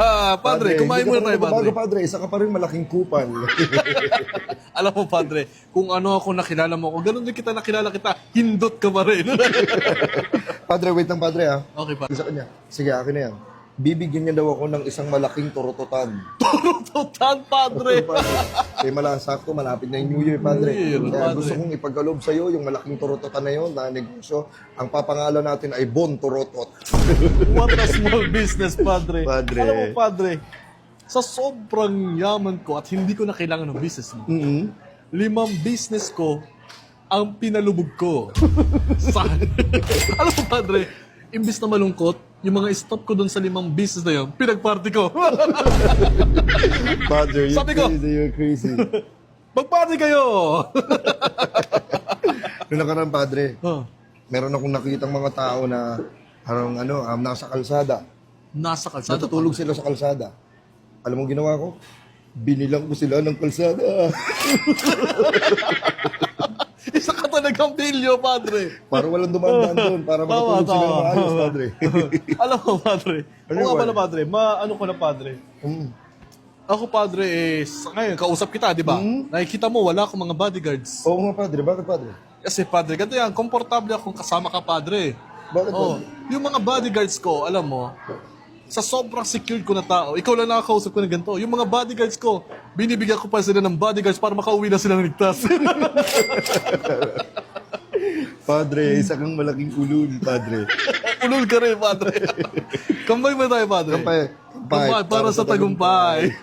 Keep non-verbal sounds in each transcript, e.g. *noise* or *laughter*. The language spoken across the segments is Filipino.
Ah, padre, kumain muna tayo, padre. nagbabago, padre. Isa ka pa rin malaking kupal. *laughs* Alam mo, padre, kung ano ako nakilala mo ako, ganun din kita nakilala kita, hindot ka pa rin. *laughs* padre, wait lang, padre, ha? okay, padre. Sa kanya. Sige, akin na yan. Bibigyan niya daw ako ng isang malaking turututan. *laughs* Turututan, padre. Eh, mala, sakto, malapit na yung New Year, padre. New Year, Kaya padre. gusto kong ipagkalob sa'yo yung malaking turututan na yun, na negosyo. Ang papangalan natin ay Bon Turutot. *laughs* What a small business, padre. Padre. Alam mo, padre, sa sobrang yaman ko at hindi ko na kailangan ng business mo, mm limang business ko ang pinalubog ko. *laughs* sa... Alam mo, padre, imbis na malungkot, yung mga stop ko doon sa limang business na yun, pinagparty ko. Padre, you're Sabi ko- crazy, you're crazy. Magparty kayo! Noong nakaraan, padre, oh, meron akong nakitang mga tao na parang ano, um, nasa kalsada. nasa kalsada. Natutulog sila sa kalsada. Alam mo ginawa ko? Binilang ko sila ng kalsada. *laughs* *laughs* Isa ka talagang bilyo, padre. para walang dumadaan doon. Para makatulog sila ng maayos, padre. *laughs* Alam mo, padre. Ano Oo nga pala, padre. Ma-ano ko na, padre. Mm. Ako, padre, eh, sa- ngayon, kausap kita, di ba? Nakikita mo, wala akong mga bodyguards. Oo nga, padre. Bakit, padre? Kasi, padre, ganito yan, komportable akong kasama ka, padre. Bakit, Oh, padre? yung mga bodyguards ko, alam mo, sa sobrang secured ko na tao, ikaw lang nakakausap ko na ganito. Yung mga bodyguards ko, binibigyan ko pa sila ng bodyguards para makauwi na sila ng ligtas. *laughs* Padre, isa kang malaking ulul, padre. *laughs* Ulol ka rin, padre. Kambay ba tayo, padre? Kampay. Kambay, para, sa tagumpay.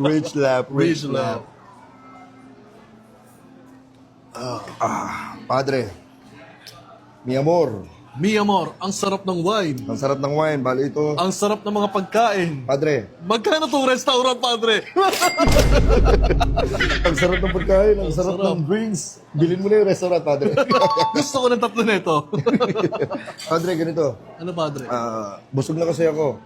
Rich *laughs* lap, Rich rich love. lap. Ah, padre. Mi amor. Mi amor, ang sarap ng wine. Ang sarap ng wine. Bali ito. Ang sarap ng mga pagkain. Padre, Magkano tong restaurant, padre? *laughs* ang sarap ng pagkain. Ang sarap, sarap. ng drinks. Bilhin mo na yung restaurant, padre. *laughs* Gusto ko ng tatlo nito. *laughs* padre, ganito. ano, padre? Ah, busog na kasi ako.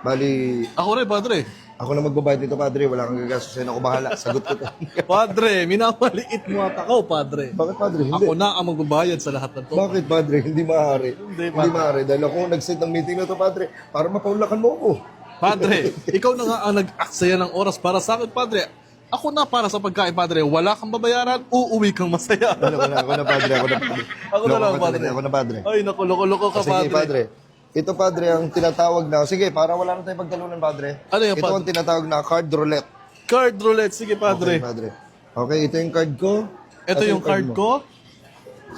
Bali, Ako rin, padre. Ako na magbabayad nito, padre. Wala kang gagastusin. Ako bahala. Sagot ko to. *laughs* Padre, minamaliit mo at ako, padre. Bakit, padre? Hindi. Ako na ang magbabayad sa lahat ng to. Bakit, padre? Hindi maaari. Hindi, Hindi maaari. Dahil ako nag-set ng meeting na to, padre, para mapaulakan mo ako. Padre, *laughs* ikaw na nga ang nag-aksaya ng oras para sa akin, padre. Ako na para sa pagkain, padre. Wala kang babayaran, uuwi kang masaya. Ano ko na, ako na, padre. Ako na, padre. Ako na Loko lang, ka padre. Ako na, padre. Ay, naku, loko-loko ka, Sige, padre. padre. Ito, padre, ang tinatawag na... Sige, para wala na tayong pagtalunan, padre. Ano yan, Ito padre? ang tinatawag na card roulette. Card roulette, sige, padre. Okay, padre. Okay, ito yung card ko. Ito yung card mo. ko.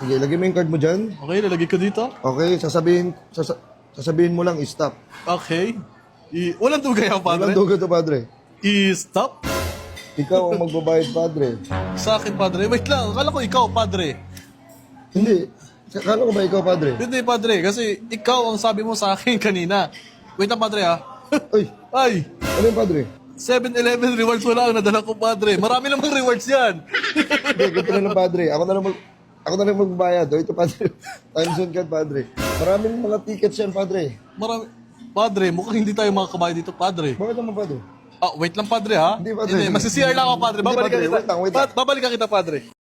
Sige, lagay mo yung card mo dyan. Okay, lalagay ko dito. Okay, sasabihin, sasa, sasabihin mo lang, stop. Okay. I walang tugay ang padre. Walang dugo to, padre. I-stop. Ikaw ang magbabayad, padre. Sa akin, padre. Wait lang, akala ko ikaw, padre. Hindi. Kala ko ba ikaw, padre? Hindi, padre. Kasi ikaw ang sabi mo sa akin kanina. Wait lang, padre, ha? Ay, *laughs* Ay, ano yung padre? 7-Eleven rewards wala ang nadala ko, padre. Marami namang rewards yan. Hindi, ganito na lang, padre. Ako na lang mag... Ako na lang magbayad. O, ito, padre. Time zone card, padre. Maraming mga tickets yan, padre. Marami. Padre, mukhang hindi tayo mga kabayo dito, padre. Bakit naman, padre? Ah, wait lang, padre, ha? Hindi, padre. Hindi, masisiyar lang ako, padre. Babalikan kita. Wait lang, wait lang. Babalikan kita, padre.